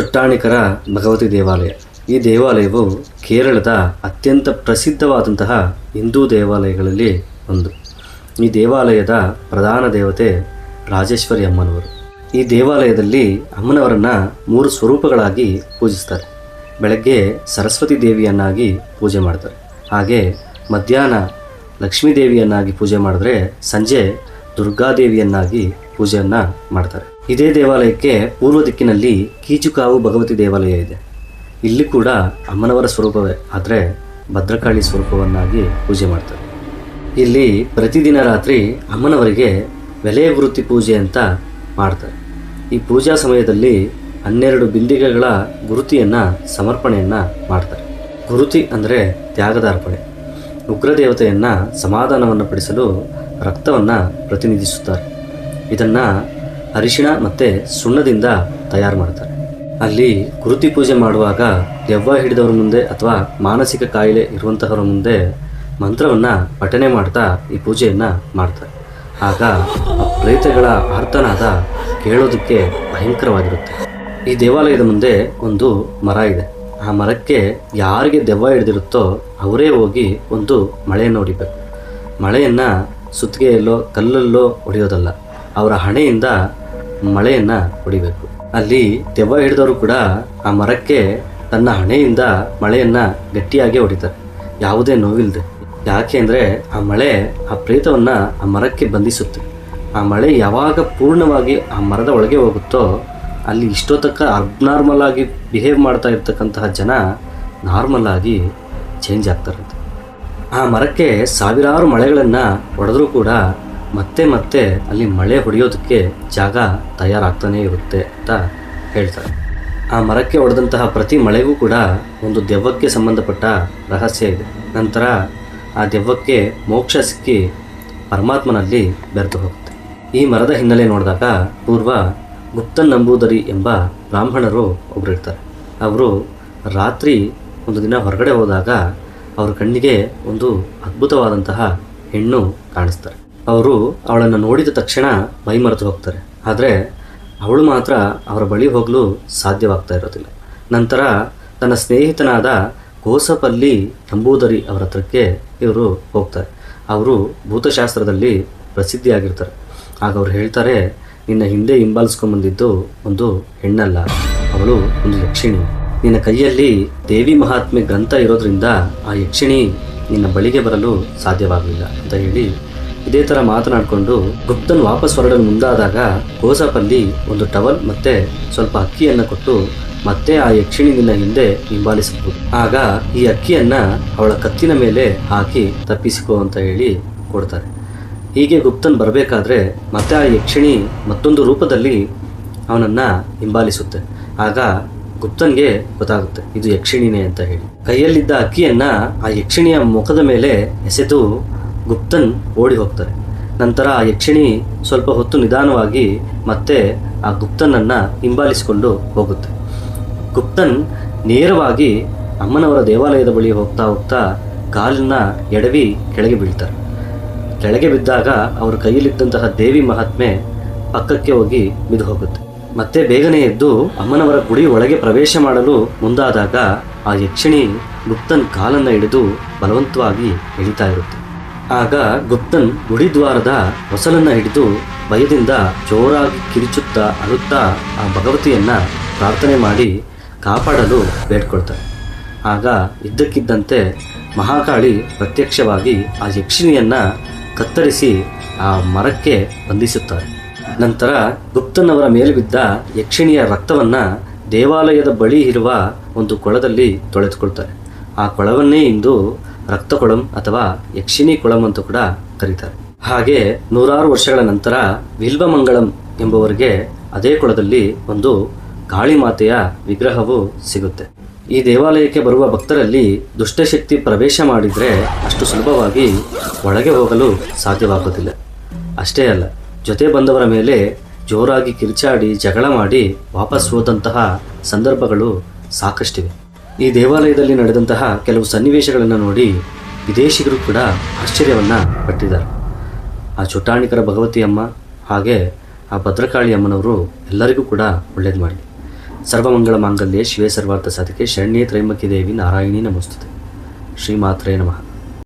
ಚೊಟ್ಟಾಣಿಕರ ಭಗವತಿ ದೇವಾಲಯ. ಈ ದೇವಾಲಯವು ಕೇರಳದ ಅತ್ಯಂತ ಪ್ರಸಿದ್ಧವಾದಂತಹ ಹಿಂದೂ ದೇವಾಲಯಗಳಲ್ಲಿ ಒಂದು. ಈ ದೇವಾಲಯದ ಪ್ರಧಾನ ದೇವತೆ ರಾಜೇಶ್ವರಿ ಅಮ್ಮನವರು. ಈ ದೇವಾಲಯದಲ್ಲಿ ಅಮ್ಮನವರನ್ನು ಮೂರು ಸ್ವರೂಪಗಳಾಗಿ ಪೂಜಿಸ್ತಾರೆ. ಬೆಳಗ್ಗೆ ಸರಸ್ವತಿ ದೇವಿಯನ್ನಾಗಿ ಪೂಜೆ ಮಾಡ್ತಾರೆ. ಹಾಗೆ ಮಧ್ಯಾಹ್ನ ಲಕ್ಷ್ಮೀ ದೇವಿಯನ್ನಾಗಿ ಪೂಜೆ ಮಾಡಿದ್ರೆ ಸಂಜೆ ದುರ್ಗಾದೇವಿಯನ್ನಾಗಿ ಪೂಜೆಯನ್ನು ಮಾಡ್ತಾರೆ. ಇದೇ ದೇವಾಲಯಕ್ಕೆ ಪೂರ್ವ ದಿಕ್ಕಿನಲ್ಲಿ ಕೀಚುಕಾವು ಭಗವತಿ ದೇವಾಲಯ ಇದೆ. ಇಲ್ಲಿ ಕೂಡ ಅಮ್ಮನವರ ಸ್ವರೂಪವೇ, ಆದರೆ ಭದ್ರಕಾಳಿ ಸ್ವರೂಪವನ್ನಾಗಿ ಪೂಜೆ ಮಾಡ್ತಾರೆ. ಇಲ್ಲಿ ಪ್ರತಿದಿನ ರಾತ್ರಿ ಅಮ್ಮನವರಿಗೆ ಬೆಲೆಯ ಗುರುತಿ ಪೂಜೆ ಅಂತ ಮಾಡ್ತಾರೆ. ಈ ಪೂಜಾ ಸಮಯದಲ್ಲಿ ಹನ್ನೆರಡು ಬಿಂದಿಗೆಗಳ ಗುರುತಿಯನ್ನು, ಸಮರ್ಪಣೆಯನ್ನು ಮಾಡ್ತಾರೆ. ಗುರುತಿ ಅಂದರೆ ತ್ಯಾಗದ ಅರ್ಪಣೆ ಉಗ್ರದೇವತೆಯನ್ನು ಸಮಾಧಾನವನ್ನು ಪಡಿಸಲು ರಕ್ತವನ್ನು ಪ್ರತಿನಿಧಿಸುತ್ತಾರೆ. ಇದನ್ನು ಅರಿಶಿಣ ಮತ್ತು ಸುಣ್ಣದಿಂದ ತಯಾರು ಮಾಡ್ತಾರೆ. ಅಲ್ಲಿ ಕೃತಿ ಪೂಜೆ ಮಾಡುವಾಗ ದೆವ್ವ ಹಿಡಿದವರ ಮುಂದೆ ಅಥವಾ ಮಾನಸಿಕ ಕಾಯಿಲೆ ಇರುವಂತಹವರ ಮುಂದೆ ಮಂತ್ರವನ್ನು ಪಠನೆ ಮಾಡ್ತಾ ಈ ಪೂಜೆಯನ್ನು ಮಾಡ್ತಾರೆ. ಆಗ ಆ ಪ್ರೇತಗಳ ಆರ್ತನಾದ ಕೇಳೋದಕ್ಕೆ ಭಯಂಕರವಾಗಿರುತ್ತೆ. ಈ ದೇವಾಲಯದ ಮುಂದೆ ಒಂದು ಮರ ಇದೆ. ಆ ಮರಕ್ಕೆ ಯಾರಿಗೆ ದೆವ್ವ ಹಿಡಿದಿರುತ್ತೋ ಅವರೇ ಹೋಗಿ ಒಂದು ಮಳೆಯನ್ನು ಹೊಡಿಬೇಕು. ಮಳೆಯನ್ನು ಸುತ್ತಿಗೆಯಲ್ಲೋ ಕಲ್ಲಲ್ಲೋ ಹೊಡೆಯೋದಲ್ಲ. ಅವರ ಹಣೆಯಿಂದ ಮಳೆಯನ್ನು ಹೊಡಿಬೇಕು ಅಲ್ಲಿ ದೆವ್ವ ಹಿಡಿದವರು ಕೂಡ ಆ ಮರಕ್ಕೆ ತನ್ನ ಹಣೆಯಿಂದ ಮಳೆಯನ್ನು ಗಟ್ಟಿಯಾಗಿ ಹೊಡಿತಾರೆ. ಯಾವುದೇ ನೋವಿಲ್ಲದೆ ಯಾಕೆ ಅಂದರೆ ಆ ಮಳೆ ಆ ಪ್ರೇತವನ್ನು ಆ ಮರಕ್ಕೆ ಬಂಧಿಸುತ್ತೆ. ಆ ಮಳೆ ಯಾವಾಗ ಪೂರ್ಣವಾಗಿ ಆ ಮರದ ಒಳಗೆ ಹೋಗುತ್ತೋ ಅಲ್ಲಿ ಇಷ್ಟೊತ್ತಕ್ಕ ಅಬ್ನಾರ್ಮಲ್ ಆಗಿ ಬಿಹೇವ್ ಮಾಡ್ತಾ ಇರ್ತಕ್ಕಂತಹ ಜನ ನಾರ್ಮಲ್ ಆಗಿ ಚೇಂಜ್ ಆಗ್ತಾರಂತೆ ಆ ಮರಕ್ಕೆ ಸಾವಿರಾರು ಮಳೆಗಳನ್ನು ಹೊಡೆದ್ರೂ ಕೂಡ ಮತ್ತೆ ಮತ್ತೆ ಅಲ್ಲಿ ಮಳೆ ಹೊಡೆಯೋದಕ್ಕೆ ಜಾಗ ತಯಾರಾಗ್ತಾನೇ ಇರುತ್ತೆ ಅಂತ ಹೇಳ್ತಾರೆ. ಆ ಮರಕ್ಕೆ ಹೊಡೆದಂತಹ ಪ್ರತಿ ಮಳೆಗೂ ಕೂಡ ಒಂದು ದೆವ್ವಕ್ಕೆ ಸಂಬಂಧಪಟ್ಟ ರಹಸ್ಯ ಇದೆ. ನಂತರ ಆ ದೆವ್ವಕ್ಕೆ ಮೋಕ್ಷ ಸಿಕ್ಕಿ ಪರಮಾತ್ಮನಲ್ಲಿ ಬೆರೆತು ಹೋಗುತ್ತೆ. ಈ ಮರದ ಹಿನ್ನೆಲೆ ನೋಡಿದಾಗ ಪೂರ್ವ ಗುಪ್ತನ್ ನಂಬೂದರಿ ಎಂಬ ಬ್ರಾಹ್ಮಣರು ಒಬ್ಬರು ಇರ್ತಾರೆ. ಅವರು ರಾತ್ರಿ ಒಂದು ದಿನ ಹೊರಗಡೆ ಹೋದಾಗ ಅವ್ರ ಕಣ್ಣಿಗೆ ಒಂದು ಅದ್ಭುತವಾದಂತಹ ಹೆಣ್ಣು ಕಾಣಿಸ್ತಾರೆ. ಅವರು ಅವಳನ್ನು ನೋಡಿದ ತಕ್ಷಣ ಮೈಮರೆತು ಹೋಗ್ತಾರೆ. ಆದರೆ ಅವಳು ಮಾತ್ರ ಅವರ ಬಳಿ ಹೋಗಲು ಸಾಧ್ಯವಾಗ್ತಾ ಇರೋದಿಲ್ಲ. ನಂತರ ತನ್ನ ಸ್ನೇಹಿತನಾದ ಕೋಸಪಲ್ಲಿ ನಂಬೂದರಿ ಅವರ ಹತ್ರಕ್ಕೆ ಇವರು ಹೋಗ್ತಾರೆ. ಅವರು ಭೂತಶಾಸ್ತ್ರದಲ್ಲಿ ಪ್ರಸಿದ್ಧಿಯಾಗಿರ್ತಾರೆ. ಆಗ ಅವ್ರು ಹೇಳ್ತಾರೆ, ನಿನ್ನ ಹಿಂದೆ ಹಿಂಬಾಲಿಸ್ಕೊಂಬಂದಿದ್ದು ಒಂದು ಹೆಣ್ಣಲ್ಲ. ಅವಳು ಒಂದು ಯಕ್ಷಿಣಿ. ನಿನ್ನ ಕೈಯಲ್ಲಿ ದೇವಿ ಮಹಾತ್ಮೆ ಗ್ರಂಥ ಇರೋದ್ರಿಂದ ಆ ಯಕ್ಷಿಣಿ ನಿನ್ನ ಬಳಿಗೆ ಬರಲು ಸಾಧ್ಯವಾಗಲಿಲ್ಲ, ಅಂತ ಹೇಳಿ ಇದೇ ತರ ಮಾತನಾಡಿಕೊಂಡು ಗುಪ್ತನ್ ವಾಪಸ್ ಹೊರಡಲು ಮುಂದಾದಾಗ ಗೋಸಾಪಲ್ಲಿ ಒಂದು ಟವಲ್ ಮತ್ತೆ ಸ್ವಲ್ಪ ಅಕ್ಕಿಯನ್ನು ಕೊಟ್ಟು ಮತ್ತೆ ಆ ಯಕ್ಷಿಣಿ ನಿನ್ನ ಹಿಂದೆ ಹಿಂಬಾಲಿಸಬಹುದು. ಆಗ ಈ ಅಕ್ಕಿಯನ್ನ ಅವಳ ಕತ್ತಿನ ಮೇಲೆ ಹಾಕಿ ತಪ್ಪಿಸಿಕೋ ಅಂತ ಹೇಳಿ ಕೊಡ್ತಾರೆ. ಹೀಗೆ ಗುಪ್ತನ್ ಬರಬೇಕಾದ್ರೆ ಮತ್ತೆ ಆ ಯಕ್ಷಿಣಿ ಮತ್ತೊಂದು ರೂಪದಲ್ಲಿ ಅವನನ್ನ ಹಿಂಬಾಲಿಸುತ್ತೆ. ಆಗ ಗುಪ್ತನ್ಗೆ ಗೊತ್ತಾಗುತ್ತೆ, ಇದು ಯಕ್ಷಿಣಿನೇ ಅಂತ ಹೇಳಿ. ಕೈಯಲ್ಲಿದ್ದ ಅಕ್ಕಿಯನ್ನ ಆ ಯಕ್ಷಿಣಿಯ ಮುಖದ ಮೇಲೆ ಎಸೆದು ಗುಪ್ತನ್ ಓಡಿ ಹೋಗ್ತಾರೆ. ನಂತರ ಆ ಯಕ್ಷಿಣಿ ಸ್ವಲ್ಪ ಹೊತ್ತು ನಿಧಾನವಾಗಿ ಮತ್ತೆ ಆ ಗುಪ್ತನನ್ನು ಹಿಂಬಾಲಿಸಿಕೊಂಡು ಹೋಗುತ್ತೆ. ಗುಪ್ತನ್ ನೇರವಾಗಿ ಅಮ್ಮನವರ ದೇವಾಲಯದ ಬಳಿ ಹೋಗ್ತಾ ಹೋಗ್ತಾ ಕಾಲನ್ನ ಎಡವಿ ಕೆಳಗೆ ಬೀಳ್ತಾರೆ. ಕೆಳಗೆ ಬಿದ್ದಾಗ ಅವರ ಕೈಯಲ್ಲಿದ್ದಂತಹ ದೇವಿ ಮಹಾತ್ಮೆ ಪಕ್ಕಕ್ಕೆ ಹೋಗಿ ಬಿದ್ದು ಹೋಗುತ್ತೆ. ಮತ್ತೆ ಬೇಗನೆ ಎದ್ದು ಅಮ್ಮನವರ ಗುಡಿ ಒಳಗೆ ಪ್ರವೇಶ ಮಾಡಲು ಮುಂದಾದಾಗ ಆ ಯಕ್ಷಿಣಿ ಗುಪ್ತನ್ ಕಾಲನ್ನು ಹಿಡಿದು ಬಲವಂತವಾಗಿ ಎಳಿತಾ ಇರುತ್ತೆ. ಆಗ ಗುಪ್ತನ್ ಗುಡಿದ್ವಾರದ ಹೊಸಲನ್ನ ಹಿಡಿದು ಭಯದಿಂದ ಜೋರಾಗಿ ಕಿರಿಚುತ್ತಾ ಅಳುತ್ತಾ ಆ ಭಗವತಿಯನ್ನ ಪ್ರಾರ್ಥನೆ ಮಾಡಿ ಕಾಪಾಡಲು ಬೇಡ್ಕೊಳ್ತಾರೆ ಆಗ ಇದ್ದಕ್ಕಿದ್ದಂತೆ ಮಹಾಕಾಳಿ ಪ್ರತ್ಯಕ್ಷವಾಗಿ ಆ ಯಕ್ಷಿಣಿಯನ್ನ ಕತ್ತರಿಸಿ ಆ ಮರಕ್ಕೆ ಬಂಧಿಸುತ್ತಾರೆ. ನಂತರ ಗುಪ್ತನವರ ಮೇಲೆ ಬಿದ್ದ ಯಕ್ಷಿಣಿಯ ರಕ್ತವನ್ನ ದೇವಾಲಯದ ಬಳಿ ಇರುವ ಒಂದು ಕೊಳದಲ್ಲಿ ತೊಳೆದುಕೊಳ್ತಾರೆ. ಆ ಕೊಳವನ್ನೇ ಇಂದು ರಕ್ತ ಕೊಳಂ ಅಥವಾ ಯಕ್ಷಿಣಿ ಕುಳಂ ಅಂತ ಕೂಡ ಕರೀತಾರೆ. ಹಾಗೆ ನೂರಾರು ವರ್ಷಗಳ ನಂತರ ವಿಲ್ವಮಂಗಳಂ ಎಂಬುವರಿಗೆ ಅದೇ ಕೊಳದಲ್ಲಿ ಒಂದು ಕಾಳಿಮಾತೆಯ ವಿಗ್ರಹವು ಸಿಗುತ್ತೆ. ಈ ದೇವಾಲಯಕ್ಕೆ ಬರುವ ಭಕ್ತರಲ್ಲಿ ದುಷ್ಟಶಕ್ತಿ ಪ್ರವೇಶ ಮಾಡಿದರೆ ಅಷ್ಟು ಸುಲಭವಾಗಿ ಒಳಗೆ ಹೋಗಲು ಸಾಧ್ಯವಾಗುವುದಿಲ್ಲ. ಅಷ್ಟೇ ಅಲ್ಲ, ಜೊತೆ ಬಂದವರ ಮೇಲೆ ಜೋರಾಗಿ ಕಿರ್ಚಾಡಿ ಜಗಳ ಮಾಡಿ ವಾಪಸ್ ಹೋದಂತಹ ಸಂದರ್ಭಗಳು ಸಾಕಷ್ಟಿವೆ. ಈ ದೇವಾಲಯದಲ್ಲಿ ನಡೆದಂತಹ ಕೆಲವು ಸನ್ನಿವೇಶಗಳನ್ನು ನೋಡಿ ವಿದೇಶಿಗರು ಕೂಡ ಆಶ್ಚರ್ಯವನ್ನು ಪಟ್ಟಿದ್ದಾರೆ. ಆ ಚುಟ್ಟಾಣಿಕರ ಭಗವತಿಯಮ್ಮ ಹಾಗೆ ಆ ಭದ್ರಕಾಳಿ ಅಮ್ಮನವರು ಎಲ್ಲರಿಗೂ ಕೂಡ ಒಳ್ಳೇದು ಮಾಡಿ ಸರ್ವಮಂಗಳ ಮಾಂಗಲ್ಯ ಶಿವೇ ಸರ್ವಾರ್ಥ ಸಾಧಿಕೆ ಶರಣ್ಯೇ ತ್ರೈಮಕಿ ದೇವಿ ನಾರಾಯಣಿ ನಮಸ್ತುತೆ. ಶ್ರೀಮಾತ್ರೇ ನಮಃ.